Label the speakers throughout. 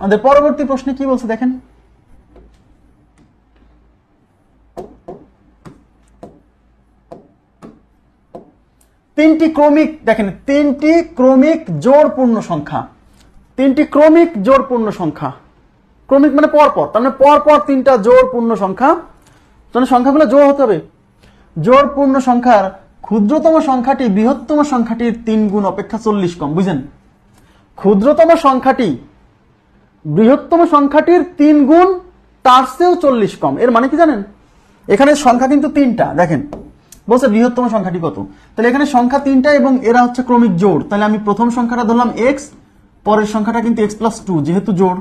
Speaker 1: আমাদের পরবর্তী প্রশ্নে কি বলছে দেখেন? তিনটি ক্রমিক, দেখেন, তিনটি ক্রমিক জোড় পূর্ণ সংখ্যা। তিনটি ক্রমিক জোড় পূর্ণ সংখ্যা। ক্রমিক মানে পরপর, তার মানে পরপর তিনটা জোড় পূর্ণ সংখ্যা তাহলে সংখ্যাগুলো জোড় হতে হবে। জোড় পূর্ণ সংখ্যার ক্ষুদ্রতম সংখ্যাটি বৃহত্তম সংখ্যাটির তিন গুণ অপেক্ষা চল্লিশ কম, বুঝেন? ক্ষুদ্রতম সংখ্যাটি বৃহত্তম সংখ্যাটির তিন গুণ তার চেয়েও চল্লিশ কম। এর মানে কি জানেন? এখানে সংখ্যা কিন্তু তিনটা। দেখেন, বলছে বৃহত্তম সংখ্যাটি কত? তাহলে এখানে সংখ্যা তিনটা এবং এরা হচ্ছে ক্রমিক জোড়। তাহলে আমি প্রথম সংখ্যাটা ধরলাম এক্স পরের সংখ্যাটা কিন্তু এক্স প্লাস টু যেহেতু জোড়।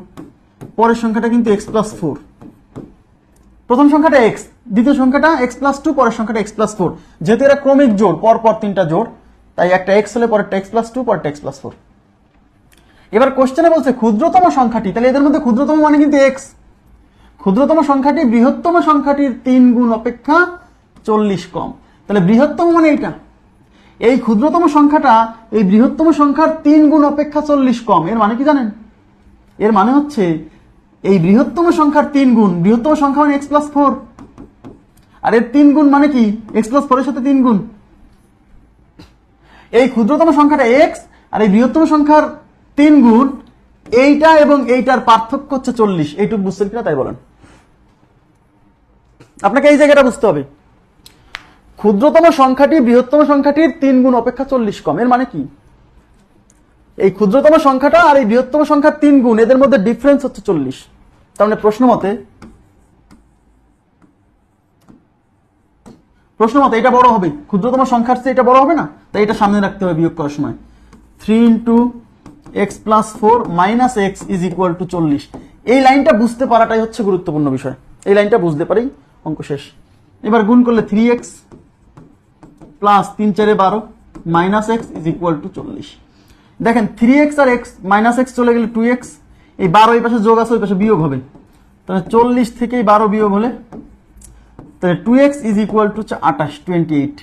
Speaker 1: পরের সংখ্যাটা কিন্তু এক্স প্লাস ফোর প্রথম সংখ্যাটা এক্স দ্বিতীয় সংখ্যাটা এক্স প্লাস টু পরের সংখ্যাটা এক্স প্লাস ফোর যেহেতু এরা ক্রমিক জোড় পর পর তিনটা জোড়, তাই একটা এক্স হলে পরেরটা এক্স প্লাস টু পরেরটা এক্স প্লাস ফোর এবার কোশ্চেনে বলছে, ক্ষুদ্রতম সংখ্যাটি, তাহলে এদের মধ্যে ক্ষুদ্রতম মানে কিন্তু এক্স ক্ষুদ্রতম সংখ্যাটি বৃহত্তম সংখ্যাটির তিন গুণ অপেক্ষা চল্লিশ কম। তাহলে বৃহত্তম মানে এইটা। এই ক্ষুদ্রতম সংখ্যাটা, এই বৃহত্তম সংখ্যার তিন গুণ অপেক্ষা চল্লিশ কম, এর মানে কি জানেন? এর মানে হচ্ছে, এই বৃহত্তম সংখ্যার তিন গুণ, বৃহত্তম সংখ্যা মানে এক্স প্লাস ফোর আর এর তিন গুণ মানে কি? এক্স প্লাস ফোরের সাথে তিন গুণ। এই ক্ষুদ্রতম সংখ্যাটা এক্স আর এই বৃহত্তম সংখ্যার তিন গুণ, এইটা এবং এইটার পার্থক্য হচ্ছে চল্লিশ। এইটুকু বুঝছেন কিনা তাই বলেন। আপনাকে এই জায়গাটা বুঝতে হবে। ক্ষুদ্রতম সংখ্যাটি বৃহত্তম সংখ্যাটির তিন গুণ অপেক্ষা চল্লিশ কম। এর মানে কি? এই ক্ষুদ্রতম সংখ্যাটা আর এই বৃহত্তম সংখ্যার তিন গুণ, এদের মধ্যে ডিফারেন্স হচ্ছে চল্লিশ। তার মানে প্রশ্ন মতে প্রশ্ন মতে এটা বড় হবে। ক্ষুদ্রতম সংখ্যার চেয়ে এটা বড় হবে না? তাই এটা সামনে রাখতে হবে বিয়োগ করার সময়। Three into X plus four minus X is equal to চল্লিশ। এই লাইনটা বুঝতে পারাটাই হচ্ছে গুরুত্বপূর্ণ বিষয়। এই লাইনটা বুঝতে পারেই অঙ্ক শেষ। এবার গুণ করলে থ্রি এক্স প্লাস তিন চারে বারো minus X is equal to চল্লিশ। দেখেন থ্রি এক্স আর এক্স মাইনাস এক্স চলে গেলে টু এক্স এই বারো এই পাশে যোগ আছে, ওই পাশে বিয়োগ হবে। তাহলে চল্লিশ থেকে বারো বিয়োগ হলে, তাহলে two X is equal to আঠাশ টোয়েন্টি এইট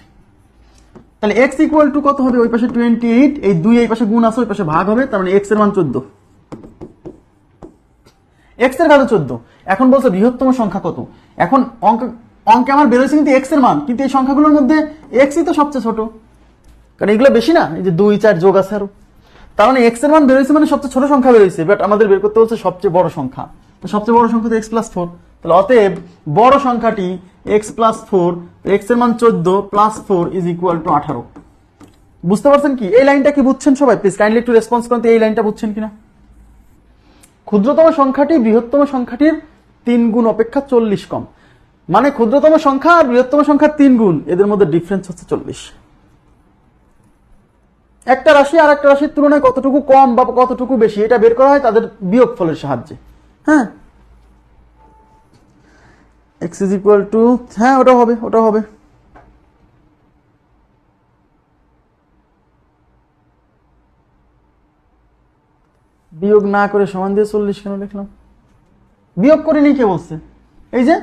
Speaker 1: তাহলে এক্স ইকুয়াল টু কত হবে? ওই পাশে টোয়েন্টি এইট এই দুই এই পাশে গুণ আছে, ওই পাশে ভাগ হবে, তার মানে এক্সের মান চোদ্দ। এক্সের ভ্যালু চোদ্দ। এখন বলছে বৃহত্তম সংখ্যা কত? এখন অঙ্ক, অঙ্কে আমার বেরোচ্ছে কিন্তু এক্সের মান, কিন্তু এই সংখ্যাগুলোর মধ্যে এক্সই তো সবচেয়ে ছোট। কারণ এগুলো বেশি না, এই যে দুই, চার যোগ আছে আরও। তার মানে এক্সের মান বেরোচ্ছে মানে সবচেয়ে ছোট সংখ্যা বেরোচ্ছে বাট আমাদের বের করতে হচ্ছে সবচেয়ে বড় সংখ্যা। সবচেয়ে বড় সংখ্যা তো এক্স প্লাস ফোর তাহলে অতএব বড় সংখ্যাটি এক্স প্লাস ফোর এক্সের মান চোদ্দ plus four is equal to আঠারো। বুঝতে পারছেন কি? এই লাইনটা কি বুঝছেন সবাই? প্লিজ কাইন্ডলি একটু রেসপন্স করেন এই লাইনটা বুঝছেন কিনা? ক্ষুদ্রতম সংখ্যাটি বৃহত্তম সংখ্যাটির তিন গুণ অপেক্ষা চল্লিশ কম। মানে ক্ষুদ্রতম সংখ্যা আর বৃহত্তম সংখ্যার তিন গুণ, এদের মধ্যে ডিফারেন্স হচ্ছে চল্লিশ। একটা রাশি আর একটা রাশির তুলনায় কতটুকু কম বা কতটুকু বেশি, এটা বের করা হয় তাদের বিয়োগ ফলের সাহায্যে। হ্যাঁ? এক্স ইজ ইকুয়াল টু হ্যাঁ ওটা হবে ওটা হবে। বিয়োগ না করে সমান দিয়ে চল্লিশ কেন লিখলাম? বিয়োগ করে নি কে বলছে। এই যে,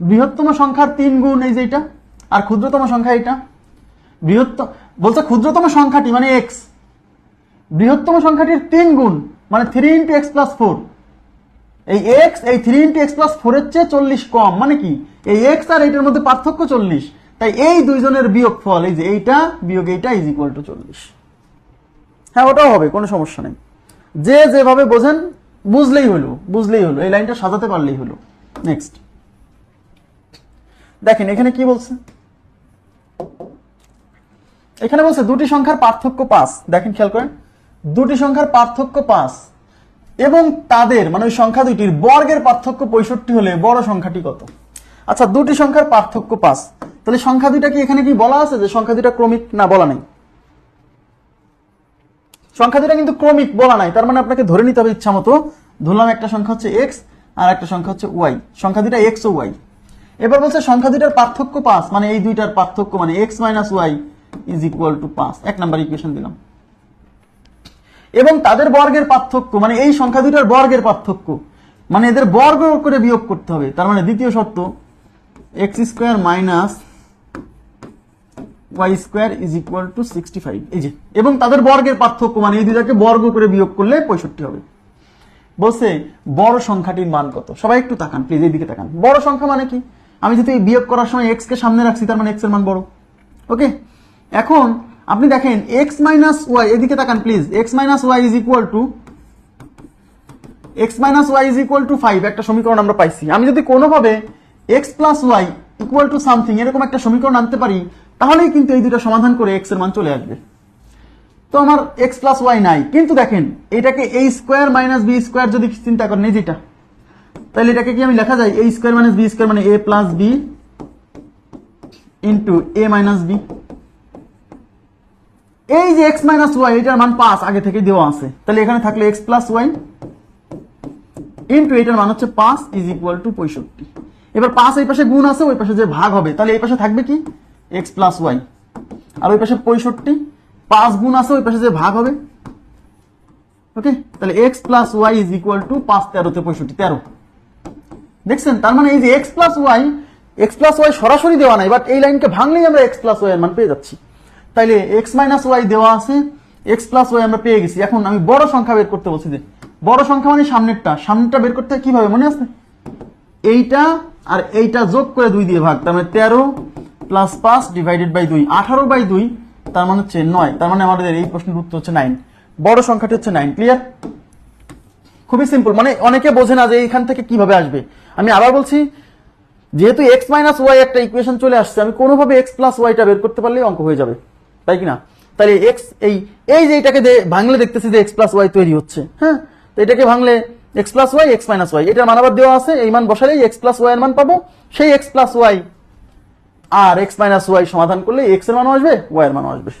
Speaker 1: বৃহত্তম সংখ্যার তিন গুণ, এই যে এটা, আর ক্ষুদ্রতম সংখ্যা এটা। বৃহত্তম বলছে ক্ষুদ্রতম সংখ্যাটি মানে এক্স বৃহত্তম সংখ্যাটির তিন গুণ মানে three into X plus four এই এক্স এই থ্রি ইন্টু এক্স প্লাস ফোরের চেয়ে চল্লিশ কম মানে কি? এই এক্স আর এইটার মধ্যে পার্থক্য চল্লিশ। তাই এই দুইজনের বিয়োগ ফল এই যে এইটা বিয়োগ এইটা ইজ ইকুয়াল টু চল্লিশ। হ্যাঁ ওটাও হবে, কোনো সমস্যা নেই। যে যেভাবে বোঝেন, বুঝলেই হলো বুঝলেই হলো, এই লাইনটা সাজাতে পারলেই হলো। নেক্সট দেখেন, এখানে কি বলছে? এখানে বলছে দুটি সংখ্যার পার্থক্য পাঁচ। দেখেন, খেয়াল করেন। দুটি সংখ্যার পার্থক্য পাঁচ। এবং তাদের মানে ওই সংখ্যা দুইটির বর্গের পার্থক্য পঁয়ষট্টি হলে বড় সংখ্যাটি কত? আচ্ছা দুটি সংখ্যার পার্থক্য পাঁচ। তাহলে সংখ্যা দুইটা কি এখানে কি বলা আছে যে সংখ্যা দুইটা ক্রমিক? না, বলা নেই। সংখ্যা দুটা কিন্তু ক্রমিক, বলা নাই। তার মানে আপনাকে ধরে নিতে হবে ইচ্ছা মতো। ধরলাম একটা সংখ্যা হচ্ছে এক্স আর একটা সংখ্যা হচ্ছে ওয়াই সংখ্যা দুটা এক্স ও ওয়াই এবার বলছে সংখ্যা দুটার পার্থক্য পাঁচ মানে এই দুইটার পার্থক্য মানে X minus Y is equal to পাঁচ। এক নাম্বার ইকুয়েশন দিলাম। এবং তাদের বর্গের পার্থক্য মানে এই সংখ্যা দুইটার বর্গের পার্থক্য মানে এদের বর্গ করে বিয়োগ করতে হবে। তার মানে দ্বিতীয় শর্ত X square minus Y square is equal to sixty five এই যে, এবং তাদের বর্গের পার্থক্য মানে এই দুটাকে বর্গ করে বিয়োগ করলে পঁয়ষট্টি হবে। বলছে, বড় সংখ্যাটির মান কত? সবাই একটু তাকান প্লিজ এইদিকে তাকান। বড় সংখ্যা মানে কি? আমি যদি বিয়োগ করার সময় এক্স কে সামনে রাখছি, তার মানে এক্সের মান বড়। ওকে এখন আপনি দেখেন এক্স মাইনাস ওয়াই এদিকে তাকান please X minus Y is equal to X minus Y is equal to five একটা সমীকরণ আমরা পাইছি। আমি যদি কোনোভাবে X plus Y equal to something এরকম একটা সমীকরণ আনতে পারি, তাহলেই কিন্তু এই দুটো সমাধান করে এক্সের মান চলে আসবে। তো আমার এক্স প্লাস ওয়াই নাই। কিন্তু দেখেন, এটাকে এই স্কোয়ার মাইনাস বি স্কোয়ার যদি চিন্তা করেন, এই যেটা, তাহলে এটাকে কি আমি লেখা যায়? এই স্কোয়ার মাইনাস বি স্কোয়ার মানে A plus B into A minus B এই যে এক্স মাইনাস ওয়াই এটার মান পাঁচ, আগে থেকে দেওয়া আছে। তাহলে এখানে থাকলে এক্স প্লাস ওয়াই ইন্টু এটার মান হচ্ছে পাঁচ ইজ ইকুয়াল টু পঁয়ষট্টি। এবার পাঁচ এই পাশে গুণ আছে, ওই পাশে যে ভাগ হবে, তাহলে এই পাশে থাকবে কি? এক্স প্লাস ওয়াই আর ওই পাশে পঁয়ষট্টি, পাঁচ গুণ আছে, ওই পাশে যে ভাগ হবে। ওকে? তাহলে X plus Y is equal to পাঁচ তেরোতে পঁয়ষট্টি, তেরো। দেখছেন? তার মানে এই যে X plus Y X plus Y সরাসরি দেওয়া নাই বাট এই লাইনকে ভাঙলেই আমরা এক্স প্লাস ওয়াই এর মান পেয়ে যাচ্ছি। তাইলে এক্স মাইনাস ওয়াই দেওয়া আছে এক্স প্লাস ওয়াই আমরা পেয়ে গেছি। এখন আমি বড় সংখ্যা বের করতে বলছি যে, বড় সংখ্যা মানে সামনেরটা। সামনেরটা বের করতে কীভাবে মনে আছে? এইটা আর এইটা যোগ করে দুই দিয়ে ভাগ। তার মানে তেরো প্লাস পাঁচ ডিভাইডেড বাই দুই। আঠারো বাই দুই, তার মানে হচ্ছে নয়। তার মানে আমাদের এই প্রশ্নের উত্তর হচ্ছে নাইন বড় সংখ্যাটি হচ্ছে নাইন ক্লিয়ার খুবই সিম্পল মানে অনেকে বোঝে না যে এইখান থেকে কীভাবে আসবে। আমি আবার বলছি, যেহেতু এক্স মাইনাস ওয়াই একটা ইকুয়েশন চলে আসছে, আমি কোনোভাবে এক্স প্লাস ওয়াইটা বের করতে পারলেই অঙ্ক হয়ে যাবে। তাই কিনা? তাহলে এক্স এই এই যে এটাকে ভাঙলে দেখতেছি যে এক্স প্লাস ওয়াই তৈরি হচ্ছে হ্যাঁ? তো এটাকে ভাঙলে x plus y x minus y এটার মান আবার দেওয়া আছে, এই মান বসালেই এক্স প্লাস ওয়াই এর মান পাবো, সেই এক্স প্লাস ওয়াই আর এক্স মাইনাস ওয়াই সমাধান করলে এক্সের মানও আসবে ওয়াই এর মানও আসবে।